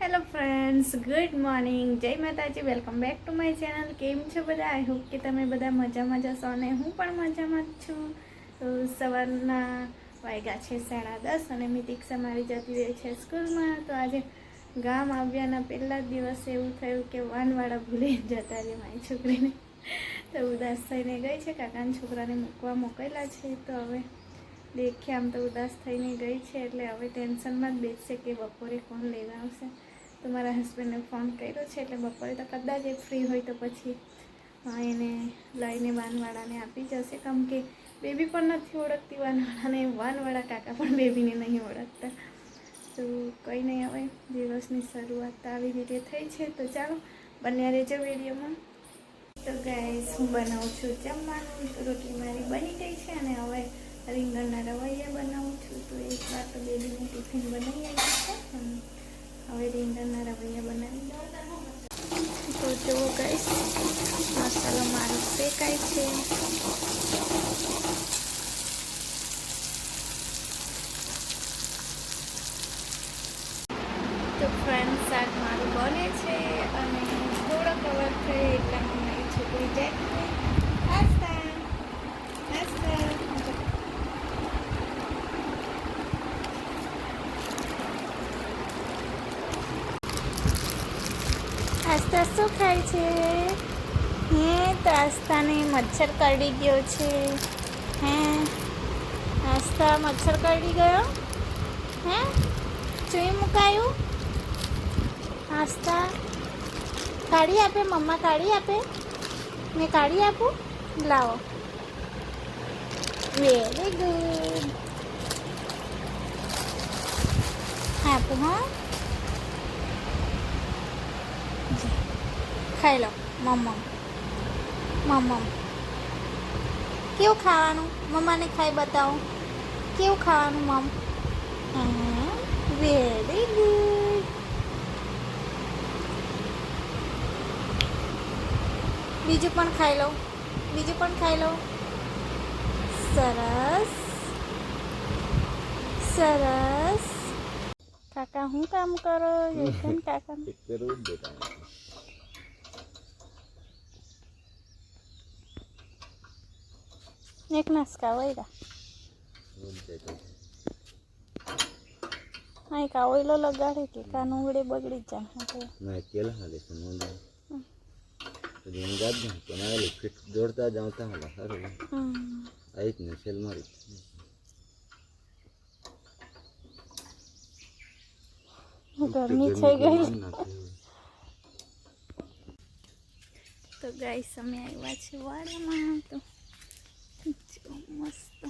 Hello friends good morning જય Mataji. Welcome back to my channel કેમ છો બધા? આઈ હોપ કે તમે બધા મજામાં જશો અને હું પણ મજામાં જ છું. તો સવારના વાગ્યા છે સાડા દસ અને મિતિક્ષા મારી જતી રહી છે સ્કૂલમાં. તો આજે ગામ આવ્યાના પહેલા જ દિવસે એવું થયું કે વાનવાળા ભૂલી જતા રહે મારી છોકરીને. તો ઉદાસ થઈને ગઈ છે. કાકાના છોકરાને મૂકવા મોકેલા છે. તો હવે દેખે આમ તો ઉદાસ થઈને ગઈ છે. એટલે હવે ટેન્શનમાં જ બેસશે કે બપોરે કોણ લેવા આવશે. તો મારા હસબન્ડને ફોન કર્યો છે એટલે બપોરે તો કદાચ એ ફ્રી હોય તો પછી એને લઈને વાનવાળાને આપી જશે. કેમ કે બેબી પણ નથી ઓળખતી, વાનવાળાને, વાનવાળા કાકા પણ બેબીને નહીં ઓળખતા. તો કંઈ નહીં, હવે દિવસની શરૂઆત તો આવી રીતે થઈ છે. તો ચાલો, બન્યા રહેજો વિડીયોમાં. તો ગાઈસ હું બનાવું છું જમવાનું. રોટલી મારી બની ગઈ છે અને હવે રીંગણના રવૈયા બનાવું છું. તો એક વાર તો બેબીનું ટિફિન બનાવી આવી છે અને હવે રીંગણના રવૈયા બનાવી દઉં તો જુઓ ગાઈસ મસાલો મારો શેકાય છે તો ફ્રેન્ડ શાક મારું બને છે અને થોડો કવર થયો એટલામાં મારી છોકરી જાય નાસ્તા નાસ્તા શું ખાય છે? હે, તો આસ્થાને મચ્છર કરડી ગયો છે. હે, આસ્થા મચ્છર કરડી ગયો? હે, ચૂઈ મુકાયું? આસ્થા, કાઢી આપે, મમ્મા કાઢી આપે? મેં કાઢી આપું? લાવો. વેરી ગુડ આપું, હા. ખાઈ લો. મમ્મમ. મમ્મમ. કેવું ખાવાનું? મમ્માને ખાઈ બતાવો. કેવું ખાવાનું, મમ? વેરી ગુડ બીજું પણ ખાઈ લો. બીજું પણ ખાઈ લો. સરસ. સરસ. કાકા હું કામ કરો? યશન કાકા કરવું જ બેટા એક નાસ્કા વૈરા હા એક ઓઈલો લગાડી કે કાન ઉગડે બગડી જાય. ના કેલા હાલે છે નોંધ તો ના ફિટ દોડતા જાવતા હાલા હમ. આઈ જ ને સેલ મારી. ગરમી થઈ ગઈ તો ગાઈસ અમે આવ્યા છે વાડામાં તો જો મસ્ત.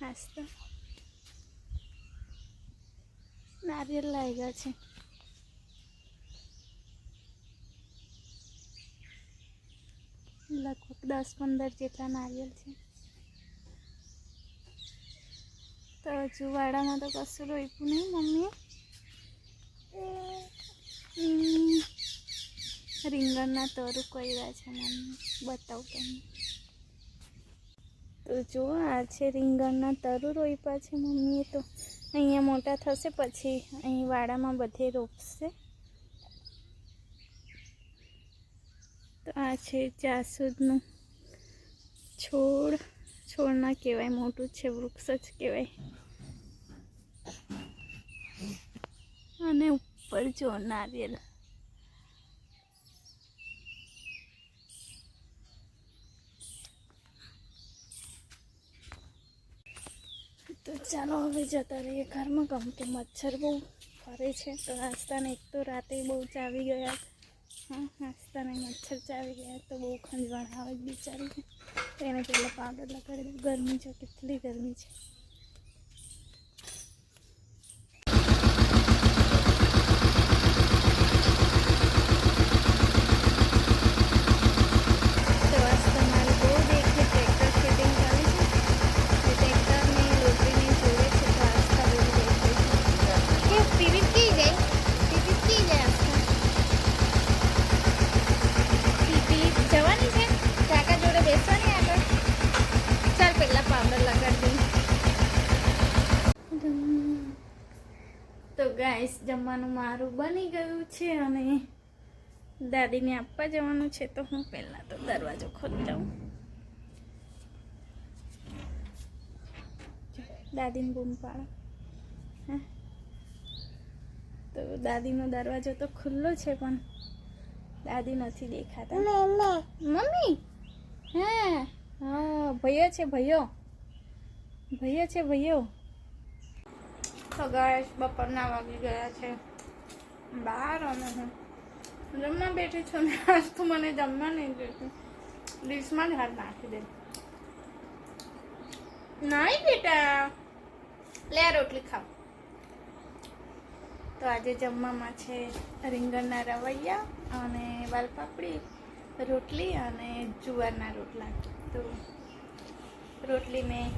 હાસ્ત. નારિયેલ લાગ્યા છે. લગભગ દસ પંદર જેટલા નારિયેલ છે. તો હજુ વાડામાં તો કશું રોપ્યું નહીં મમ્મીએ રીંગણના તરું કર્યા છે, મમ્મી. બતાવું તમને. તો જુઓ આ છે રીંગણના તરું રોપ્યા છે મમ્મીએ તો અહીંયા મોટા થશે, પછી અહીં વાડામાં બધે રોપશે. તો આ છે જાસૂદનું છોડ. છોડ ના કહેવાય, મોટું છે, વૃક્ષ જ કહેવાય. અને ઉપર જો નારિયેલ. તો ચાલો હવે જતા રહીએ ઘરમાં ગમ કે મચ્છર બહુ ફરે છે. તો નાસ્તાને એક તો રાતે બહુ ચાવી ગયા. હા, નાસ્તાને મચ્છર ચાવી ગયા તો બહુ ખંજવાણ આવે જ બિચારીને. તો એને પહેલાં પાવડર લગાડી દઉં ગરમી છે કેટલી ગરમી છે તો આજકાલ મારી બહુ દેખી ટ્રેક્ટર સેટિંગ ચાલે છે એ ટ્રેક્ટરની લોટરીને જોડે છે તો આજકાલ બહુ દેખે છે કે પીવીત કી જાય પીવીત કી જાય આજકાલ પીપી જવાની છે કાકા જોડે બેસવાની આગળ ચાલ પહેલાં પાવડર લગાડી દઈએ તો ગાઈસ જમવાનું મારું બની ગયું છે અને દાદીને આપવા જવાનું છે તો હું પહેલાં તો દરવાજો ખોલી દઉં. દાદીને બૂમ પાડો. હે? તો દાદીનો દરવાજો તો ખુલ્લો છે પણ દાદી નથી દેખાતા. મમ્મી! હા? હા ભૈયો છે ભૈયો. ભૈયો છે ભૈયો. તો ગાય બપોરના વાગી ગયા છે. બહાર અને હું. જમવા બેઠી છું ને આજ તો મને જમવા નહીં જોઈતું ડીશમાં જ હાથ નાખી દે. નહીં બેટા. લે રોટલી ખાવ. તો આજે જમવામાં છે રીંગણના રવૈયા અને વાલપાપડી, રોટલી અને જુવારના રોટલા. તો રોટલી મેં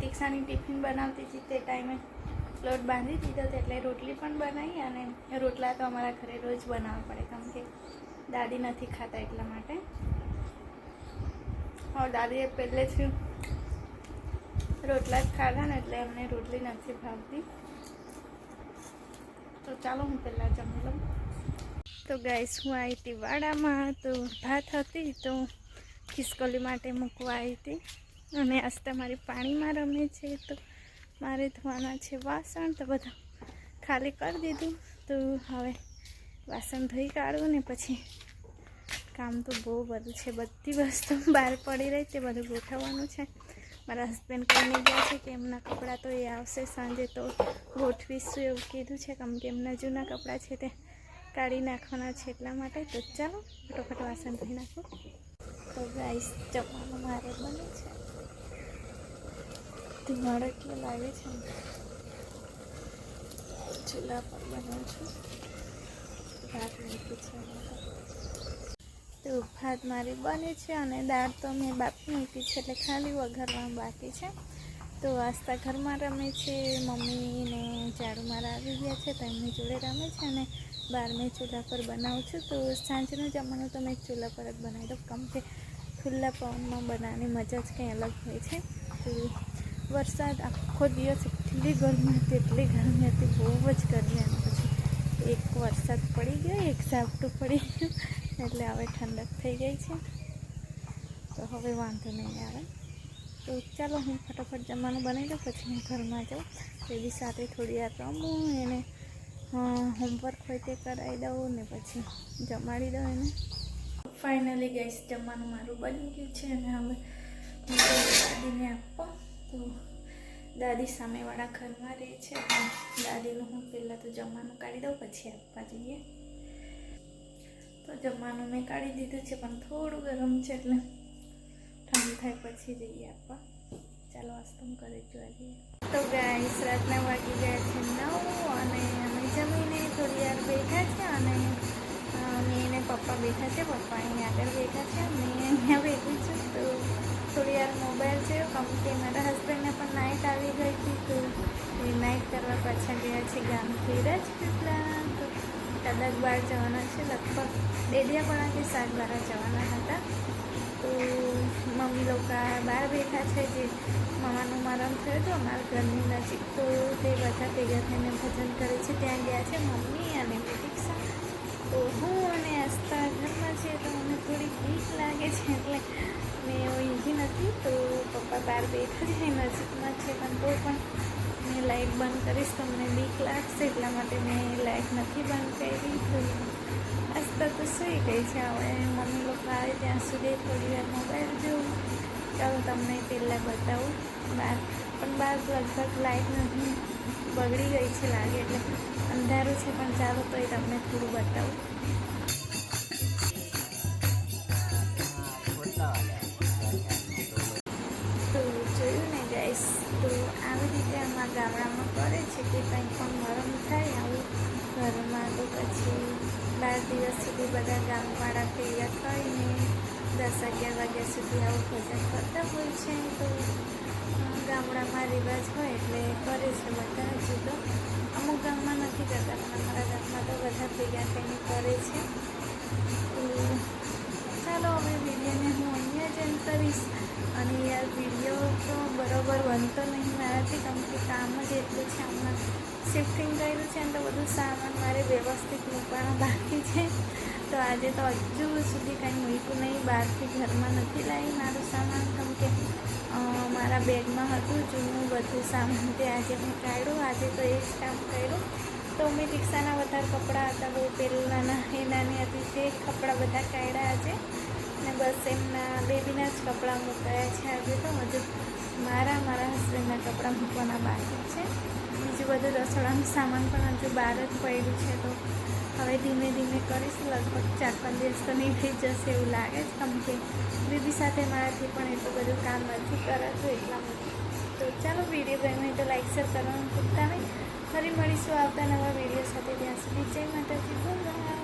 તીક્ષાની ટિફિન બનાવતી હતી તે ટાઈમે. લોટ બાંધી દીધો હતો એટલે રોટલી પણ બનાવી અને રોટલા તો અમારા ઘરે રોજ બનાવવા પડે કેમ કે દાદી નથી ખાતા એટલા માટે. હા, દાદીએ પહેલેથી રોટલા જ ખાધા ને એટલે એમને રોટલી નથી ભાવતી. તો ચાલો હું પહેલાં જમી લઉં. તો ગાઈસ હું આવી હતી વાડામાં તો ભાત હતી તો ખિસકોલી માટે મૂકવા આવી હતી. અને આજ તમારી પાણીમાં રમે છે તો મારે ધોવાના છે વાસણ તો બધા ખાલી કરી દીધું. તો હવે વાસણ ધોઈ કાઢું ને પછી કામ તો બહુ બધું છે. બધી વસ્તુ બહાર પડી રહી તે બધું ગોઠવવાનું છે. મારા હસબન્ડ કહીને ગયા છે કે એમના કપડાં તો એ આવશે સાંજે તો ગોઠવીશું એવું કીધું છે. કેમ કે એમના જૂના કપડાં છે તે કાઢી નાખવાના છે એટલા માટે. તો ચાલો, ફટોફટ વાસણ ધોઈ નાખો. તો ગાઈસ જમવાનું મારે બને છે. ધુમાડો એટલો લાગે છે ચૂલા પર બનાવું છું. ભાત મૂકી છે તો. ભાત મારી બને છે અને દાળ તો મેં બાપી મૂકી છે એટલે ખાલી વઘારવાનું બાકી છે. તો આસ્તા ઘરમાં રમે છે, મમ્મીને ઝાડુ મારા આવી ગયા છે તો એમની જોડે રમે છે અને બહાર મેં ચૂલા પર બનાવું છું. તો સાંજનું જમવાનું તો મેં ચૂલા પર જ બનાવી દઉં. કેમ કે ખુલ્લા પવનમાં બનાવવાની મજા જ કંઈ અલગ હોય છે. તો વરસાદ આખો દિવસ એટલી ગરમી હતી, એટલી ગરમી હતી, બહુ જ ગરમી અને પછી એક વરસાદ પડી ગયો, એક ઝાપટું પડી ગયું, એટલે હવે ઠંડક થઈ ગઈ છે. તો હવે વાંધો નહીં આવે. તો ચાલો હું ફટાફટ જમવાનું બનાવી દઉં, પછી હું ઘરમાં જાઉં. બેબી સાથે થોડી વાર રમું, એને હોમવર્ક હોય તે કરાવી દઉં ને પછી જમાડી દઉં એને. ફાઇનલી ગેસ જમવાનું મારું બની ગયું છે અને હવે દાદીને આપવા તો દાદી સામેવાળા ઘરમાં રહે છે દાદીનું હું પહેલાં તો જમવાનું કાઢી દઉં, પછી આપવા જઈએ. તો જમવાનું મેં કાઢી દીધું છે, પણ થોડું ગરમ છે એટલે ઠંડુ થાય પછી જઈએ આપવા. ચાલો અસ્તમ કરે જોવા જઈએ. તો ગાઈસ રાતના વાગી ગયા છે નવ અને અમે જમીને થોડી વાર બેઠા છે અને મેં એને પપ્પા બેઠા છે, પપ્પા અહીંયા આગળ બેઠા છે, મેં અહીંયા બેઠી છું, તો થોડી વાર મોબાઈલ જોયો કંપની મારા હસબન્ડને પણ નાઇટ આવી ગઈ હતી તો એ નાઇટ કરવા પાછા ગયા છે ગામથી. રાજપીપળા તો કદાચ બહાર જવાના છે. લગભગ ડેડિયાપાડા કે સાગબારા જવાના હતા. તો મમ્મી લોકો બહાર બેઠા છે જે મામાનું મરણ થયું હતું અમારા ઘરની નજીક. તો તે બધા ભેગા થઈને ભજન કરે છે. ત્યાં ગયા છે મમ્મી અને દીક્ષા તો હું છે તો મને થોડી બીક લાગે છે, એટલે મેં ઊંઘી નથી. તો પપ્પા બહાર બેઠા છે નજીકમાં છે, પણ તો પણ મેં લાઇટ બંધ કરીશ તો મને બીક લાગશે, એટલા માટે મેં લાઇટ નથી બંધ કરી. તો આસ્તા તો સૂઈ ગઈ છે, હવે મમ્મી લોકો આવે ત્યાં સુધી થોડી વાર મોબાઈલ જોઉં. ચાલો તમને પહેલાં બતાવું. બહાર પણ બહાર લગભગ લાઇટ નથી, બગડી ગઈ છે, લાગે એટલે અંધારું છે, પણ ચાલો તો એ તમને થોડું બતાવું. છે કે કંઈ પણ મરમ થાય આવું ઘરમાં તો પછી બાર દિવસ સુધી બધા ગામવાળા ભેગા થઈને દસ અગિયાર વાગ્યા સુધી આવું ભજન કરતા હોય છે તો અ, ગામડામાં રિવાજ હોય એટલે કરે છે બધા હજુ તો અમુક ગામમાં નથી કરતા પણ અમારા ગામમાં તો બધા ભેગા થઈને કરે છે વ્યવસ્થિત મૂકવાના બાકી છે. તો આજે તો હજુ સુધી કંઈ મૂક્યું નહીં. બહારથી ઘરમાં નથી લાવી મારું સામાન. કેમ કે મારા બેગમાં હતું, જૂનું બધું સામાન તે આજે મેં કાઢ્યું આજે તો એ જ કામ કર્યું. તો મેં રિક્ષાના બધા કપડાં હતા, બહુ પહેલાં નાના નાની હતી તે કપડાં બધા કાઢ્યા આજે. ને બસ એમના બેબીના જ કપડાં મુકાયા છે આજે તો. હજુ મારા મારા હસબન્ડના કપડાં મૂકવાના બાકી છે. બધું રસોડાનું સામાન પણ હજુ બહાર જ પડ્યું છે તો હવે ધીમે ધીમે કરીશ. લગભગ ચાર પાંચ દિવસ તો નીકળી જશે એવું લાગે છે કેમ કે બેબી સાથે મારાથી પણ એટલું બધું કામ નથી કરાતું એટલા માટે. તો ચાલો વીડિયો ગમે તો લાઈક, શેર કરવાનું ભૂલતા નહીં. ફરી મળીશું આવતા નવા વીડિયો સાથે. ત્યાં સુધી જય માતાજી. બોલો